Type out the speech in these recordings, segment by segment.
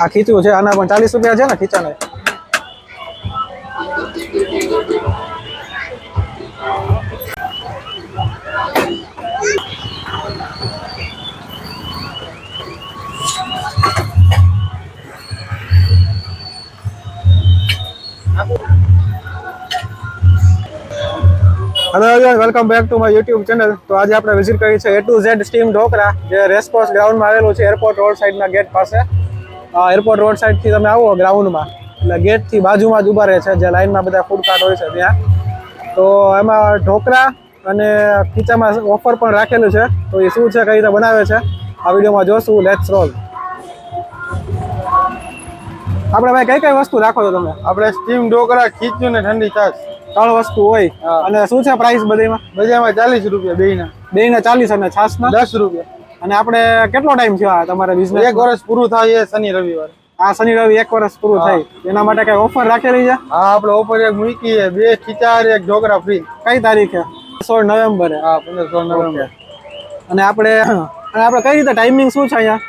આ ખીચું છે આના પણ ચાલીસ રૂપિયા છે ને ખીચાને? Hello welcome back to my YouTube channel તો આજે આપણે વિઝિટ કરી છે A to Z steam dhokla જે રેસકોર્સ ગ્રાઉન્ડમાં આવેલું છે એરપોર્ટ રોડ સાઈડના ગેટ પાસે. એરપોર્ટ રોડ સાઈડથી તમે આવો ગ્રાઉન્ડમાં એટલે ગેટથી બાજુમાં જ ઊભા રહે છે, જે લાઇનમાં બધા ફૂડ કાર્ટ હોય છે ત્યાં. તો એમાં ઢોકળા અને ખીચામાં ઓફર પણ રાખેલું છે. તો એ શું છે, કઈ રીતે બનાવે છે, આ વિડીયોમાં જોશું. લેટ્સ રોલ આપણે ભાઈ કઈ કઈ વસ્તુ રાખો છો તમે? આપણે સ્ટીમ ઢોકળા ખીચું ને ઠંડી છાશ. ત્રણ વસ્તુ હોય. અને શું છે પ્રાઇસ બધેમાં? બધામાં ચાલીસ રૂપિયા બેયના. બે ના ચાલીસ અને છાસના? દસ રૂપિયા. અને આપણે કેટલો ટાઈમ થયો આ તમારે બિઝનેસ એક વર્ષ પૂરું થાય શનિ રવિવાર. આ શનિ રવિ એક વર્ષ પૂરું થાય. એના માટે કઈ ઓફર રાખેલી છે? હા આપણે ઓફર એક મૂકી છે. બે ખીચાર એક ઢોકરા ફ્રી કઈ તારીખે? સોળ નવેમ્બરે. હા પંદર સોળ નવેમ્બર. અને આપણે અને આપણે કઈ રીતે ટાઈમિંગ શું છે અહીંયા?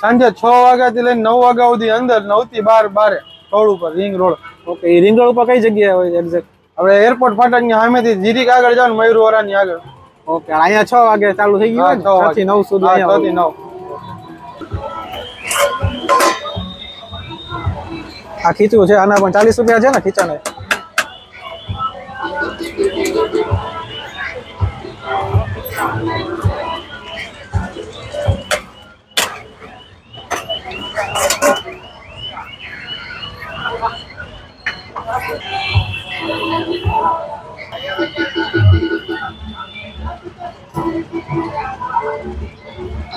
સાંજે છ વાગ્યાથી લઈને નવ વાગ્યા સુધી અંદર નવથી બાર બારે. રોડ ઉપર ring road. Okay ring road ઉપર કઈ જગ્યાએ હોય એક્ઝેક્ટ આપણે એરપોર્ટ ફાટકની સામેથી જીરીક આગળ જાવ ને વરા ની આગળ. ઓકે અહીંયા છ વાગે ચાલુ થઈ ગયું છ થી નવ સુધી છ થી નવ આ ખીચું છે આના પણ ચાલીસ રૂપિયા છે ને ખીચાને?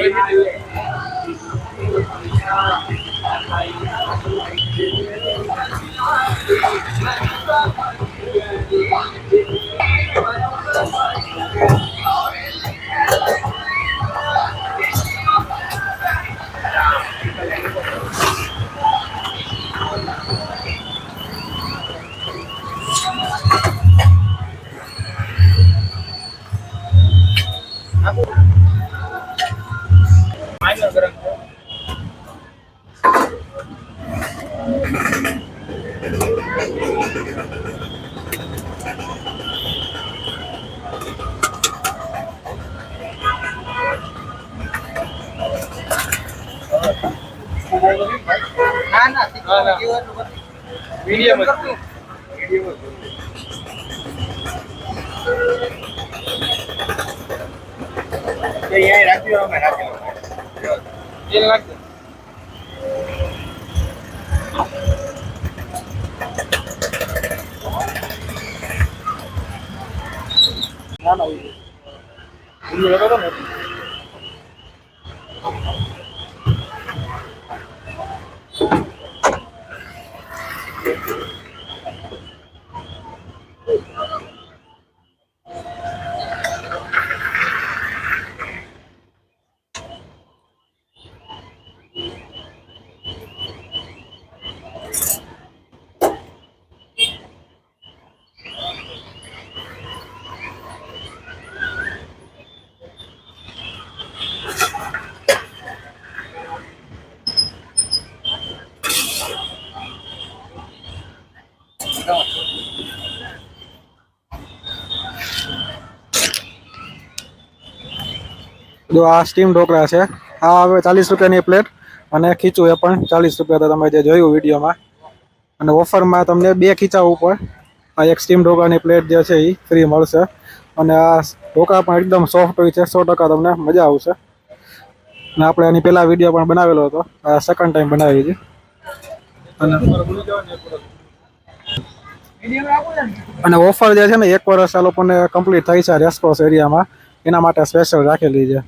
Thank you. मीडियम मीडियम ये राखी हो मैं राखी हो ये राखी อยู่แล้วก็ต้อง જો આ સ્ટીમ ઢોકળા છે. આ હવે ચાલીસ રૂપિયાની પ્લેટ અને ખીચું એ પણ ચાલીસ રૂપિયા તો તમે જે જોયું વિડીયોમાં. અને ઓફરમાં તમને બે ખીચા ઉપર આ એક સ્ટીમ ઢોકળાની પ્લેટ જે છે એ ફ્રી મળશે. અને આ ઢોકળા પણ એકદમ સોફ્ટ હોય છે, સો ટકા તમને મજા આવશે. અને આપણે એની પહેલા વીડિયો પણ બનાવેલો હતો. આ સેકન્ડ ટાઈમ બનાવી હતી અને અને ઓફર જે છે ને, એક વર્ષ આ લોકોને કમ્પ્લીટ થઈ છે રેસકોર્સ એરિયામાં. એના માટે સ્પેશિયલ રાખેલી છે.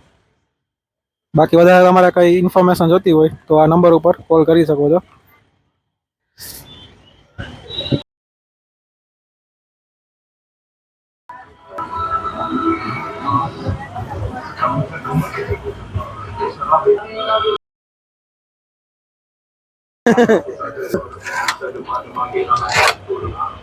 બાકી વધારે તમારે કંઈ ઇન્ફોર્મેશન જોતી હોય તો આ નંબર ઉપર કોલ કરી શકો છો.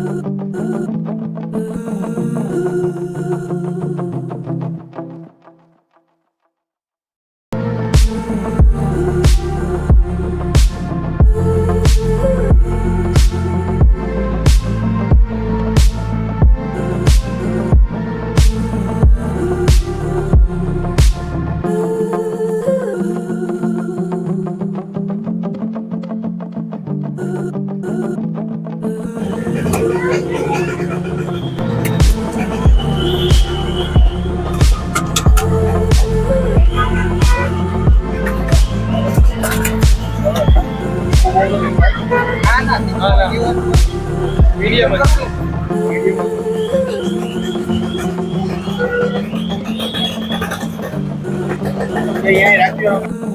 you અહીંયા રાખ્યો